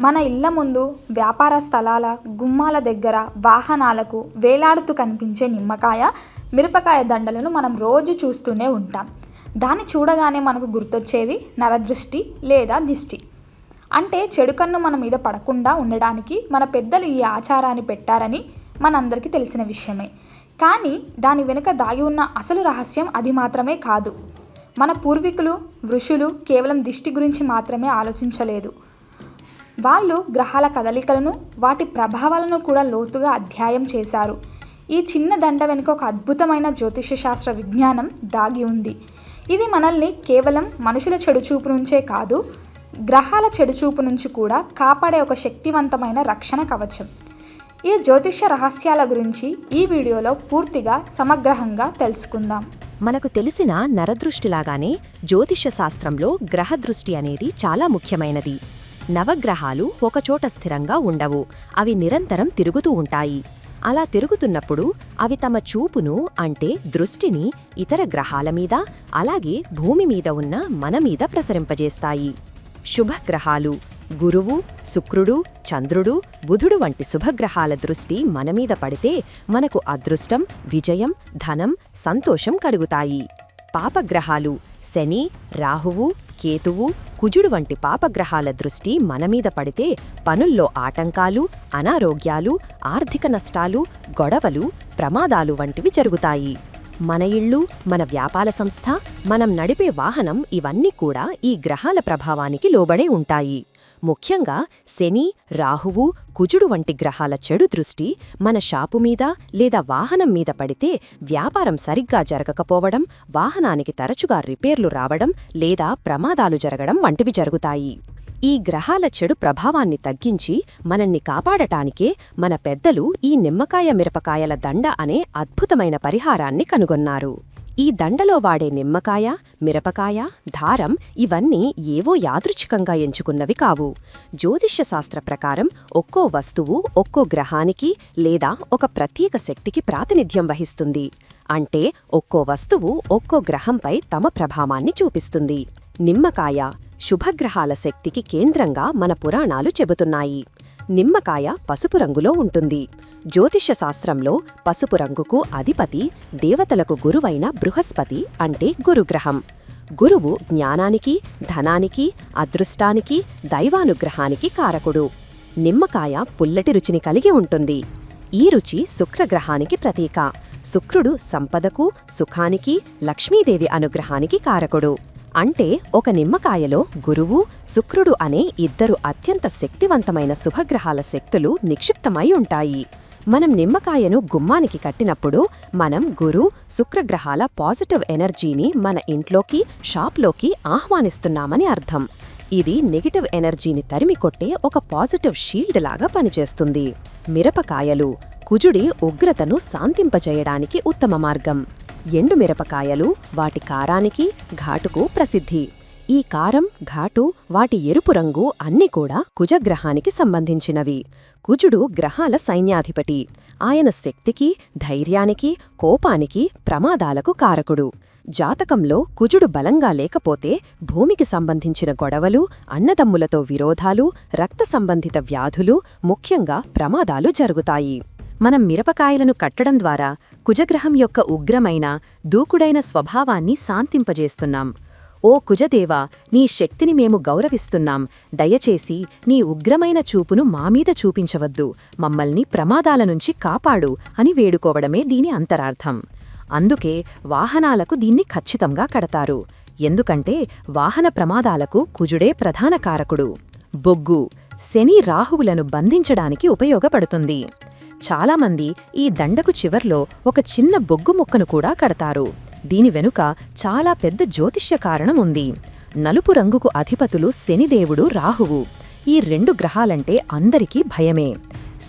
మన ఇళ్ళ ముందు వ్యాపార స్థలాల గుమ్మాల దగ్గర వాహనాలకు వేలాడుతూ కనిపించే నిమ్మకాయ మిరపకాయ దండలను మనం రోజు చూస్తూనే ఉంటాం. దాన్ని చూడగానే మనకు గుర్తొచ్చేది నరదృష్టి లేదా దిష్టి. అంటే చెడు కన్ను మన మీద పడకుండా ఉండడానికి మన పెద్దలు ఈ ఆచారాన్ని పెట్టారని మనందరికీ తెలిసిన విషయమే. కానీ దాని వెనుక దాగి ఉన్న అసలు రహస్యం అది మాత్రమే కాదు. మన పూర్వీకులు ఋషులు కేవలం దిష్టి గురించి మాత్రమే ఆలోచించలేదు. వాళ్ళు గ్రహాల కదలికలను వాటి ప్రభావాలను కూడా లోతుగా అధ్యయనం చేశారు. ఈ చిన్న దండ వెనుక ఒక అద్భుతమైన జ్యోతిష శాస్త్ర విజ్ఞానం దాగి ఉంది. ఇది మనల్ని కేవలం మనుషుల చెడుచూపు నుంచే కాదు గ్రహాల చెడుచూపు నుంచి కూడా కాపాడే ఒక శక్తివంతమైన రక్షణ కవచం. ఈ జ్యోతిష రహస్యాల గురించి ఈ వీడియోలో పూర్తిగా సమగ్రహంగా తెలుసుకుందాం. మనకు తెలిసిన నరదృష్టిలాగానే జ్యోతిష శాస్త్రంలో గ్రహదృష్టి అనేది చాలా ముఖ్యమైనది. నవగ్రహాలు ఒకచోట స్థిరంగా ఉండవు. అవి నిరంతరం తిరుగుతూ ఉంటాయి. అలా తిరుగుతున్నప్పుడు అవి తమ చూపును అంటే దృష్టిని ఇతర గ్రహాల మీద అలాగే భూమి మీద ఉన్న మన మీద ప్రసరింపజేస్తాయి. శుభగ్రహాలు గురువు శుక్రుడు చంద్రుడు బుధుడు వంటి శుభగ్రహాల దృష్టి మనమీద పడితే మనకు అదృష్టం విజయం ధనం సంతోషం కలుగుతాయి. పాపగ్రహాలు శని రాహువు కేతువు కుజుడు వంటి పాపగ్రహాల దృష్టి మనమీద పడితే పనుల్లో ఆటంకాలు అనారోగ్యాలు ఆర్థిక నష్టాలు గొడవలు ప్రమాదాలు వంటివి జరుగుతాయి. మన ఇళ్ళు మన వ్యాపార సంస్థ మనం నడిపే వాహనం ఇవన్నీ కూడా ఈ గ్రహాల ప్రభావానికి లోబడే ఉంటాయి. ముఖ్యంగా శని రాహువు కుజుడు వంటి గ్రహాల చెడు దృష్టి మన షాపు మీద లేదా వాహనం మీద పడితే వ్యాపారం సరిగ్గా జరగకపోవడం వాహనానికి తరచుగా రిపేర్లు రావడం లేదా ప్రమాదాలు జరగడం వంటివి జరుగుతాయి. ఈ గ్రహాల చెడు ప్రభావాన్ని తగ్గించి మనల్ని కాపాడటానికే మన పెద్దలు ఈ నిమ్మకాయ మిరపకాయల దండ అనే అద్భుతమైన పరిహారాన్ని కనుగొన్నారు. ఈ దండలో వాడే నిమ్మకాయ మిరపకాయ ధారం ఇవన్నీ ఏవో యాదృచ్ఛికంగా ఎంచుకున్నవి కావు. జ్యోతిష్యశాస్త్ర ప్రకారం ఒక్కో వస్తువు ఒక్కో గ్రహానికి లేదా ఒక ప్రత్యేక శక్తికి ప్రాతినిధ్యం వహిస్తుంది. అంటే ఒక్కో వస్తువు ఒక్కో గ్రహంపై తమ ప్రభావాన్ని చూపిస్తుంది. నిమ్మకాయ శుభగ్రహాల శక్తికి కేంద్రంగా మన పురాణాలు చెబుతున్నాయి. నిమ్మకాయ పసుపు రంగులో ఉంటుంది. జ్యోతిష్య శాస్త్రంలో పసుపు రంగుకు అధిపతి దేవతలకు గురువైన బృహస్పతి అంటే గురుగ్రహం. గురువు జ్ఞానానికి ధనానికి అదృష్టానికి దైవానుగ్రహానికి కారకుడు. నిమ్మకాయ పుల్లటి రుచిని కలిగి ఉంటుంది. ఈ రుచి శుక్రగ్రహానికి ప్రతీక. శుక్రుడు సంపదకు సుఖానికి లక్ష్మీదేవి అనుగ్రహానికి కారకుడు. అంటే ఒక నిమ్మకాయలో గురువు శుక్రుడు అనే ఇద్దరు అత్యంత శక్తివంతమైన శుభగ్రహాల శక్తులు నిక్షిప్తమై ఉంటాయి. మనం నిమ్మకాయను గుమ్మానికి కట్టినప్పుడు మనం గురు శుక్రగ్రహాల పాజిటివ్ ఎనర్జీని మన ఇంట్లోకి షాప్లోకి ఆహ్వానిస్తున్నామని అర్థం. ఇది నెగిటివ్ ఎనర్జీని తరిమికొట్టే ఒక పాజిటివ్ షీల్డ్ లాగా పనిచేస్తుంది. మిరపకాయలు కుజుడి ఉగ్రతను శాంతింపజేయడానికి ఉత్తమ మార్గం. ఎండు మిరపకాయలు వాటి కారానికి ఘాటుకు ప్రసిద్ధి. ఈ కారం ఘాటు వాటి ఎరుపు రంగు అన్నీ కూడా కుజగ్రహానికి సంబంధించినవి. కుజుడు గ్రహాల సైన్యాధిపతి. ఆయన శక్తికి ధైర్యానికి కోపానికి ప్రమాదాలకు కారకుడు. జాతకంలో కుజుడు బలంగా లేకపోతే భూమికి సంబంధించిన గొడవలు అన్నదమ్ములతో విరోధాలు రక్త సంబంధిత వ్యాధులు ముఖ్యంగా ప్రమాదాలు జరుగుతాయి. మనం మిరపకాయలను కట్టడం ద్వారా కుజగ్రహం యొక్క ఉగ్రమైన దూకుడైన స్వభావాన్ని శాంతింపజేస్తున్నాం. ఓ కుజదేవా నీ శక్తిని మేము గౌరవిస్తున్నాం. దయచేసి నీ ఉగ్రమైన చూపును మామీద చూపించవద్దు. మమ్మల్ని ప్రమాదాల నుంచి కాపాడు అని వేడుకోవడమే దీని అంతరార్థం. అందుకే వాహనాలకు దీన్ని ఖచ్చితంగా కడతారు. ఎందుకంటే వాహన ప్రమాదాలకు కుజుడే ప్రధాన కారకుడు. బొగ్గు శని రాహువులను బంధించడానికి ఉపయోగపడుతుంది. చాలామంది ఈ దండకు చివర్లో ఒక చిన్న బొగ్గు ముక్కను కూడా కడతారు. దీని వెనుక చాలా పెద్ద జ్యోతిష్య కారణం ఉంది. నలుపు రంగుకు అధిపతులు శనిదేవుడు రాహువు. ఈ రెండు గ్రహాలంటే అందరికీ భయమే.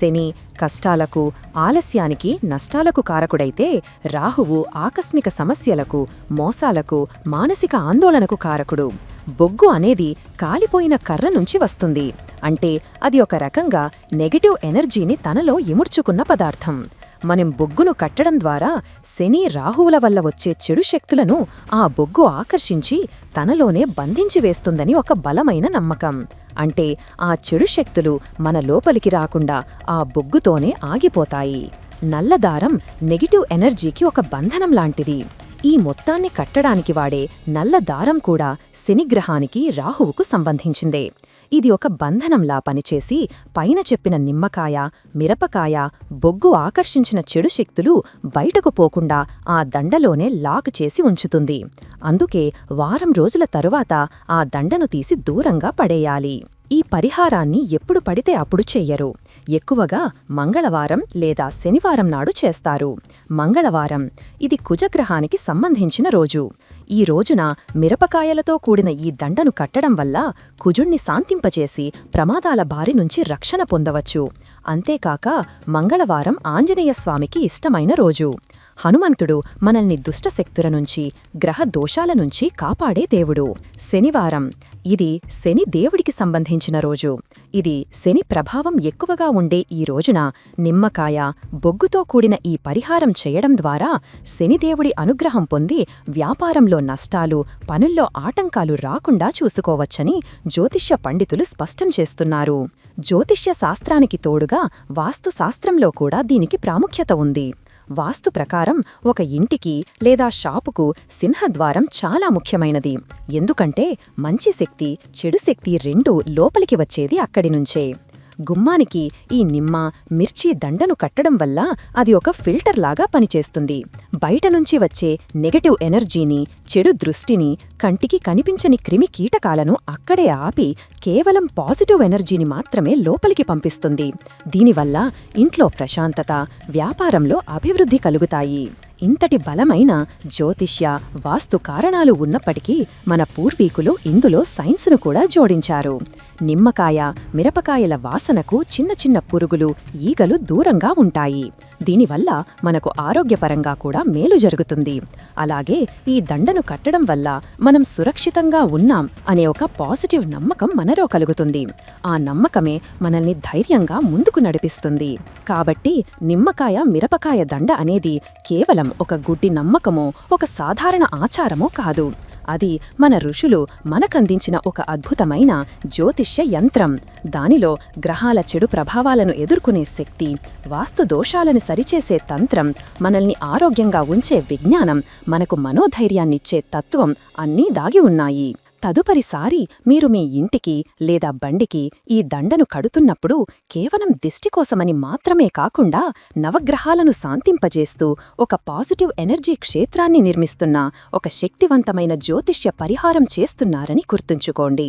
శని కష్టాలకు ఆలస్యానికి నష్టాలకు కారకుడైతే రాహువు ఆకస్మిక సమస్యలకు మోసాలకు మానసిక ఆందోళనకు కారకుడు. బొగ్గు అనేది కాలిపోయిన కర్ర నుంచి వస్తుంది. అంటే అది ఒక రకంగా నెగటివ్ ఎనర్జీని తనలో ఇముడ్చుకున్న పదార్థం. మనం బొగ్గును కట్టడం ద్వారా శని రాహువుల వల్ల వచ్చే చెడు శక్తులను ఆ బొగ్గు ఆకర్షించి తనలోనే బంధించి వేస్తుందని ఒక బలమైన నమ్మకం. అంటే ఆ చెడు శక్తులు మన లోపలికి రాకుండా ఆ బొగ్గుతోనే ఆగిపోతాయి. నల్లదారం నెగిటివ్ ఎనర్జీకి ఒక బంధనం లాంటిది. ఈ మొత్తాన్ని కట్టడానికి వాడే నల్ల దారం కూడా శనిగ్రహానికి రాహువుకు సంబంధించిందే. ఇది ఒక బంధనంలా పనిచేసి పైన చెప్పిన నిమ్మకాయ మిరపకాయ బొగ్గు ఆకర్షించిన చెడు శక్తులు బయటకు పోకుండా ఆ దండలోనే లాక్ చేసి ఉంచుతుంది. అందుకే వారం రోజుల తరువాత ఆ దండను తీసి దూరంగా పడేయాలి. ఈ పరిహారాన్ని ఎప్పుడు పడితే అప్పుడు చెయ్యరు. ఎక్కువగా మంగళవారం లేదా శనివారం నాడు చేస్తారు. మంగళవారం ఇది కుజగ్రహానికి సంబంధించిన రోజు. ఈ రోజున మిరపకాయలతో కూడిన ఈ దండను కట్టడం వల్ల కుజుణ్ణి శాంతింపచేసి ప్రమాదాల బారి నుంచి రక్షణ పొందవచ్చు. అంతేకాక మంగళవారం ఆంజనేయస్వామికి ఇష్టమైన రోజు. హనుమంతుడు మనల్ని దుష్టశక్తుల నుంచి గ్రహ దోషాల నుంచి కాపాడే దేవుడు. శనివారం. ఇది శని దేవుడికి సంబంధించిన రోజు. ఇది శని ప్రభావం ఎక్కువగా ఉండే ఈ రోజున నిమ్మకాయ బొగ్గుతో కూడిన ఈ పరిహారం చేయడం ద్వారా శనిదేవుడి అనుగ్రహం పొంది వ్యాపారంలో నష్టాలు పనుల్లో ఆటంకాలు రాకుండా చూసుకోవచ్చని జ్యోతిష్య పండితులు స్పష్టం చేస్తున్నారు. జ్యోతిష్య శాస్త్రానికి తోడుగా వాస్తుశాస్త్రంలో కూడా దీనికి ప్రాముఖ్యత ఉంది. వాస్తు ప్రకారం ఒక ఇంటికి లేదా షాపుకు సింహద్వారం చాలా ముఖ్యమైనది. ఎందుకంటే మంచి శక్తి చెడు శక్తి రెండూ లోపలికి వచ్చేది అక్కడి నుంచే. గుమ్మానికి ఈ నిమ్మ మిర్చి దండను కట్టడం వల్ల అది ఒక ఫిల్టర్ లాగా పనిచేస్తుంది. బయట నుంచి వచ్చే నెగటివ్ ఎనర్జీని చెడు దృష్టిని కంటికి కనిపించని క్రిమి కీటకాలను అక్కడే ఆపి కేవలం పాజిటివ్ ఎనర్జీని మాత్రమే లోపలికి పంపిస్తుంది. దీనివల్ల ఇంట్లో ప్రశాంతత వ్యాపారంలో అభివృద్ధి కలుగుతాయి. ఇంతటి బలమైన జ్యోతిష్య వాస్తు కారణాలు ఉన్నప్పటికీ మన పూర్వీకులు ఇందులో సైన్స్ను కూడా జోడించారు. నిమ్మకాయ మిరపకాయల వాసనకు చిన్న చిన్న పురుగులు ఈగలు దూరంగా ఉంటాయి. దీనివల్ల మనకు ఆరోగ్యపరంగా కూడా మేలు జరుగుతుంది. అలాగే ఈ దండను కట్టడం వల్ల మనం సురక్షితంగా ఉన్నాం అనే ఒక పాజిటివ్ నమ్మకం మనలో కలుగుతుంది. ఆ నమ్మకమే మనల్ని ధైర్యంగా ముందుకు నడిపిస్తుంది. కాబట్టి నిమ్మకాయ మిరపకాయ దండ అనేది కేవలం ఒక గుడ్డి నమ్మకమో ఒక సాధారణ ఆచారమో కాదు. అది మన ఋషులు మనకందించిన ఒక అద్భుతమైన జ్యోతిష్య యంత్రం. దానిలో గ్రహాల చెడు ప్రభావాలను ఎదుర్కొనే శక్తి వాస్తు దోషాలను సరిచేసే తంత్రం మనల్ని ఆరోగ్యంగా ఉంచే విజ్ఞానం మనకు మనోధైర్యాన్నిచ్చే తత్వం అన్నీ దాగి ఉన్నాయి. తదుపరిసారి మీరు మీ ఇంటికి లేదా బండికి ఈ దండను కడుతున్నప్పుడు కేవలం దిష్టి కోసమని మాత్రమే కాకుండా నవగ్రహాలను శాంతింపజేస్తూ ఒక పాజిటివ్ ఎనర్జీ క్షేత్రాన్ని నిర్మిస్తున్న ఒక శక్తివంతమైన జ్యోతిష్య పరిహారం చేస్తున్నారని గుర్తుంచుకోండి.